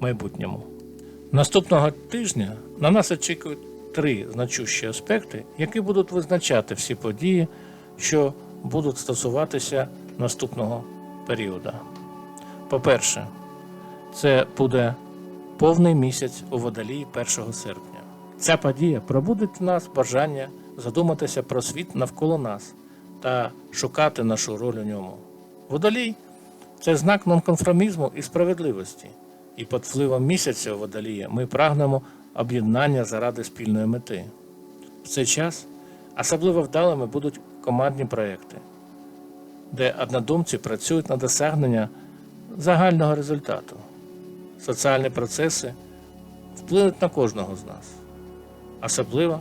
майбутньому. Наступного тижня на нас очікують три значущі аспекти, які будуть визначати всі події, що будуть стосуватися наступного періоду. По-перше, це буде повний місяць у водолії 1 серпня. Ця подія пробудить в нас бажання задуматися про світ навколо нас та шукати нашу роль у ньому. Водолій це знак нонконформізму і справедливості. І під впливом місяця водолія ми прагнемо об'єднання заради спільної мети. В цей час особливо вдалими будуть командні проекти, де однодумці працюють на досягнення загального результату. Соціальні процеси вплинуть на кожного з нас. Особливо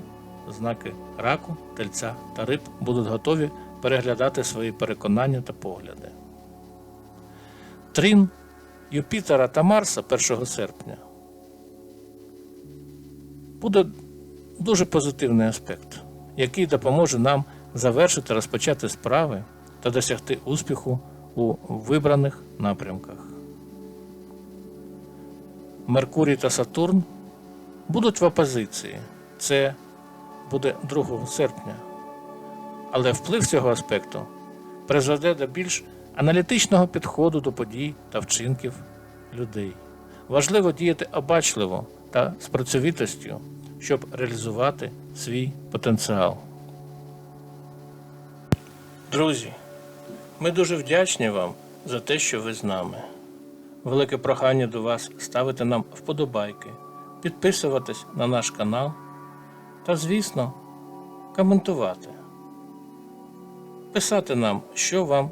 знаки раку, тельця та риб будуть готові переглядати свої переконання та погляди. Трін Юпітера та Марса 1 серпня буде дуже позитивний аспект, який допоможе нам завершити розпочати справи та досягти успіху у вибраних напрямках. Меркурій та Сатурн будуть в опозиції. Це буде 2 серпня. Але вплив цього аспекту призведе до більш аналітичного підходу до подій та вчинків людей. Важливо діяти обачливо та з працьовитостю, щоб реалізувати свій потенціал. Друзі, ми дуже вдячні вам за те, що ви з нами. Велике прохання до вас ставити нам вподобайки, підписуватись на наш канал та, звісно, коментувати. Писати нам, що вам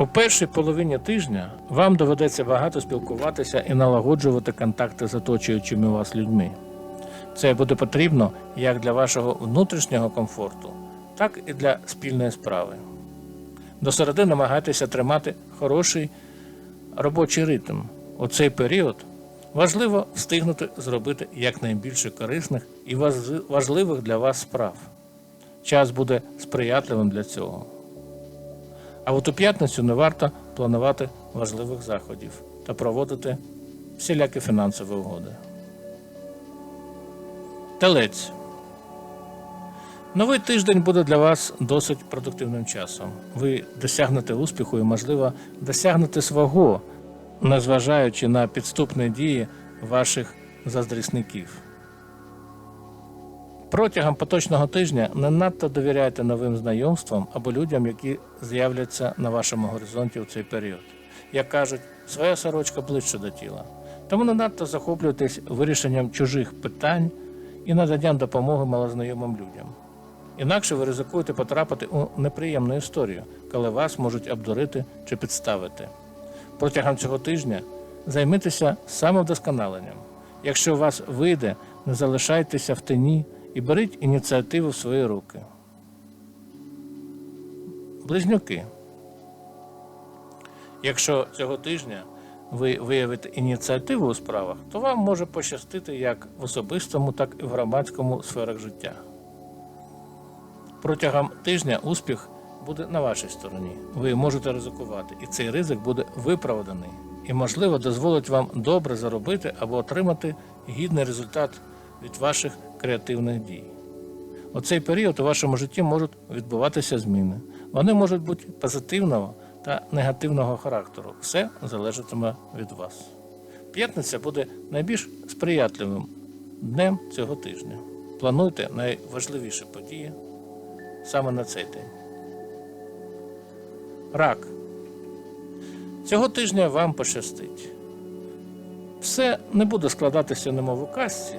У першій половині тижня вам доведеться багато спілкуватися і налагоджувати контакти з оточуючими вас людьми. Це буде потрібно як для вашого внутрішнього комфорту, так і для спільної справи. До середи намагайтеся тримати хороший робочий ритм. У цей період важливо встигнути зробити якнайбільше корисних і важливих для вас справ. Час буде сприятливим для цього. А от у п'ятницю не варто планувати важливих заходів та проводити всілякі фінансові угоди. Телець. Новий тиждень буде для вас досить продуктивним часом. Ви досягнете успіху і, можливо, досягнете свого, незважаючи на підступні дії ваших заздрісників. Протягом поточного тижня не надто довіряйте новим знайомствам або людям, які з'являться на вашому горизонті в цей період. Як кажуть, своя сорочка ближче до тіла. Тому не надто захоплюйтесь вирішенням чужих питань і наданням допомоги малознайомим людям. Інакше ви ризикуєте потрапити у неприємну історію, коли вас можуть обдурити чи підставити. Протягом цього тижня займитися самовдосконаленням. Якщо у вас вийде, не залишайтеся в тені і беріть ініціативу в свої руки. Близнюки. Якщо цього тижня ви виявите ініціативу у справах, то вам може пощастити як в особистому, так і в громадському сферах життя. Протягом тижня успіх буде на вашій стороні. Ви можете ризикувати, і цей ризик буде виправданий і, можливо, дозволить вам добре заробити або отримати гідний результат від ваших креативних дій. У цей період у вашому житті можуть відбуватися зміни. Вони можуть бути позитивного та негативного характеру. Все залежатиме від вас. П'ятниця буде найбільш сприятливим днем цього тижня. Плануйте найважливіші події, саме на цей день. Рак. Цього тижня вам пощастить. Все не буде складатися немов у казці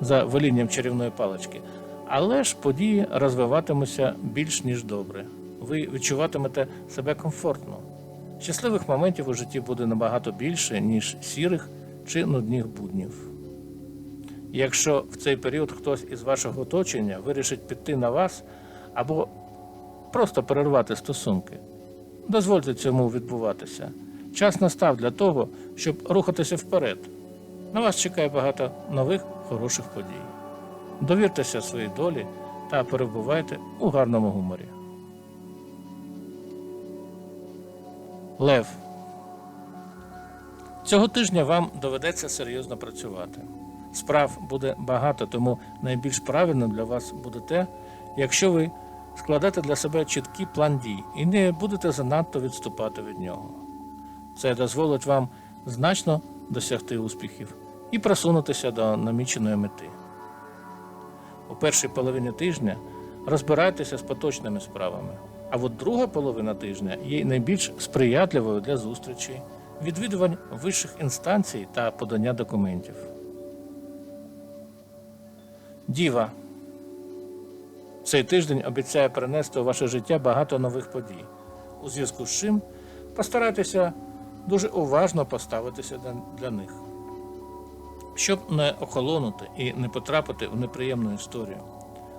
за велінням чарівної палички, але ж події розвиватимуться більш ніж добре. Ви відчуватимете себе комфортно. Щасливих моментів у житті буде набагато більше, ніж сірих чи нудних буднів. Якщо в цей період хтось із вашого оточення вирішить піти на вас або просто перервати стосунки, дозвольте цьому відбуватися. Час настав для того, щоб рухатися вперед. На вас чекає багато нових хороших подій. Довіртеся своїй долі та перебувайте у гарному гуморі. Лев. Цього тижня вам доведеться серйозно працювати. Справ буде багато, тому найбільш правильним для вас буде те, якщо ви складете для себе чіткий план дій і не будете занадто відступати від нього. Це дозволить вам значно досягти успіхів і просунутися до наміченої мети. У першій половині тижня розбирайтеся з поточними справами, а от друга половина тижня є найбільш сприятливою для зустрічей, відвідувань вищих інстанцій та подання документів. Діва. Цей тиждень обіцяє принести у ваше життя багато нових подій. У зв'язку з чим постарайтеся дуже уважно поставитися для- них, щоб не охолонути і не потрапити в неприємну історію,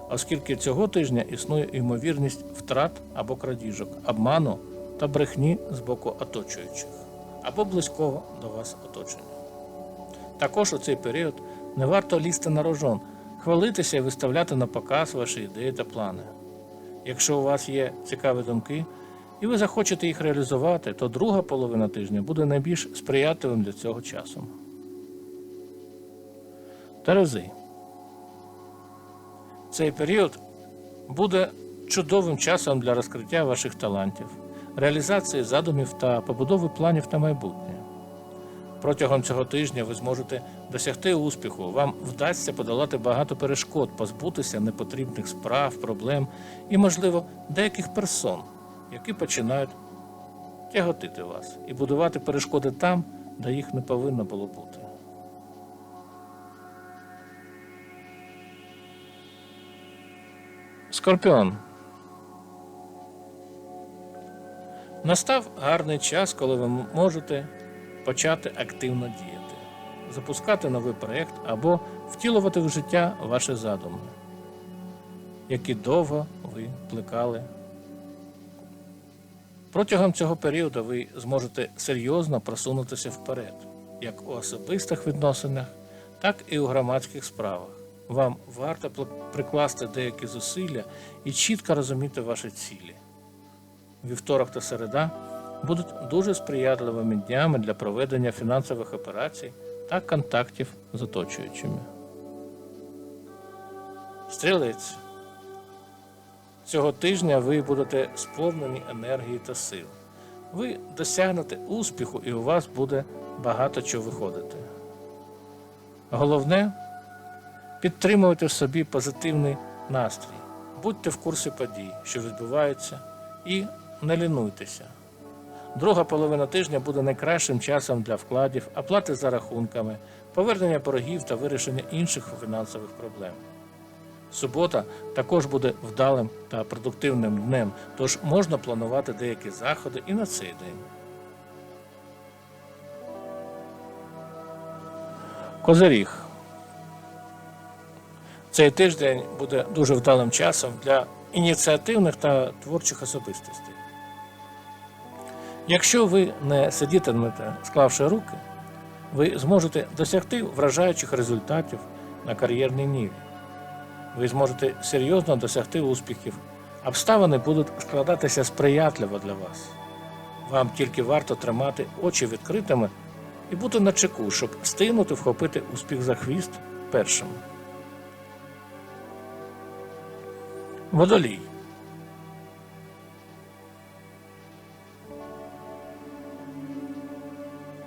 оскільки цього тижня існує ймовірність втрат або крадіжок, обману та брехні з боку оточуючих або близького до вас оточення. Також у цей період не варто лізти на рожон, хвалитися і виставляти на показ ваші ідеї та плани. Якщо у вас є цікаві думки і ви захочете їх реалізувати, то друга половина тижня буде найбільш сприятливим для цього часом. Терези. Цей період буде чудовим часом для розкриття ваших талантів, реалізації задумів та побудови планів на майбутнє. Протягом цього тижня ви зможете досягти успіху, вам вдасться подолати багато перешкод, позбутися непотрібних справ, проблем і, можливо, деяких персон, які починають тяготити вас і будувати перешкоди там, де їх не повинно було бути. Скорпіон. Настав гарний час, коли ви можете почати активно діяти, запускати новий проєкт або втілювати в життя ваші задуми, які довго ви плекали. Протягом цього періоду ви зможете серйозно просунутися вперед, як у особистих відносинах, так і у громадських справах. Вам варто прикласти деякі зусилля і чітко розуміти ваші цілі. Вівторок та середа будуть дуже сприятливими днями для проведення фінансових операцій та контактів з оточуючими. Стрілець. Цього тижня ви будете сповнені енергії та сил. Ви досягнете успіху і у вас буде багато чого виходити. Головне підтримуйте в собі позитивний настрій, будьте в курсі подій, що відбуваються, і не лінуйтеся. Друга половина тижня буде найкращим часом для вкладів, оплати за рахунками, повернення боргів та вирішення інших фінансових проблем. Субота також буде вдалим та продуктивним днем, тож можна планувати деякі заходи і на цей день. Козиріг. Цей тиждень буде дуже вдалим часом для ініціативних та творчих особистостей. Якщо ви не сидітимете, склавши руки, ви зможете досягти вражаючих результатів на кар'єрній ніві. Ви зможете серйозно досягти успіхів. Обставини будуть складатися сприятливо для вас. Вам тільки варто тримати очі відкритими і бути на чеку, щоб встигнути вхопити успіх за хвіст першим. Водолій.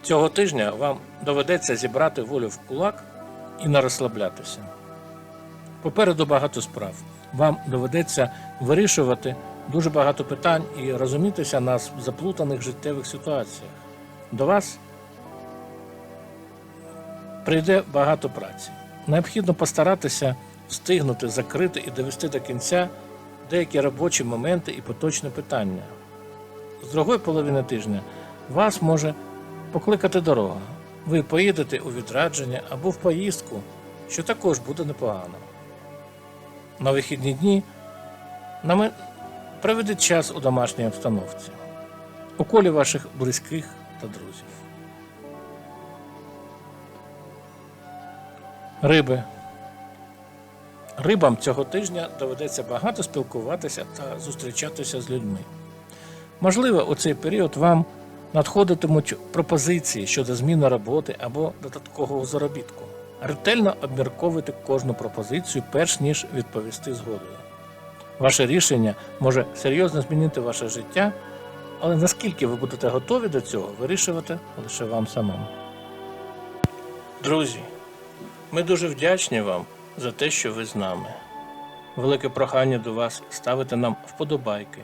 Цього тижня вам доведеться зібрати волю в кулак і не розслаблятися. Попереду багато справ, вам доведеться вирішувати дуже багато питань і розумітися на заплутаних життєвих ситуаціях. До вас прийде багато праці. Необхідно постаратися встигнути закрити і довести до кінця деякі робочі моменти і поточні питання. З другої половини тижня вас може покликати дорога. Ви поїдете у відрадження або в поїздку, що також буде непогано. На вихідні дні нами- проведіть час у домашній обстановці, у колі ваших близьких та друзів. Риби. Рибам цього тижня доведеться багато спілкуватися та зустрічатися з людьми. Можливо, у цей період вам надходитимуть пропозиції щодо зміни роботи або додаткового заробітку. Ретельно обмірковуйте кожну пропозицію, перш ніж відповісти згодою. Ваше рішення може серйозно змінити ваше життя, але наскільки ви будете готові до цього, вирішувати лише вам самому. Друзі, ми дуже вдячні вам за те, що ви з нами. Велике прохання до вас ставити нам вподобайки,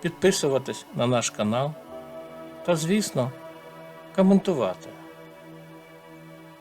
підписуватись на наш канал та, звісно, коментувати.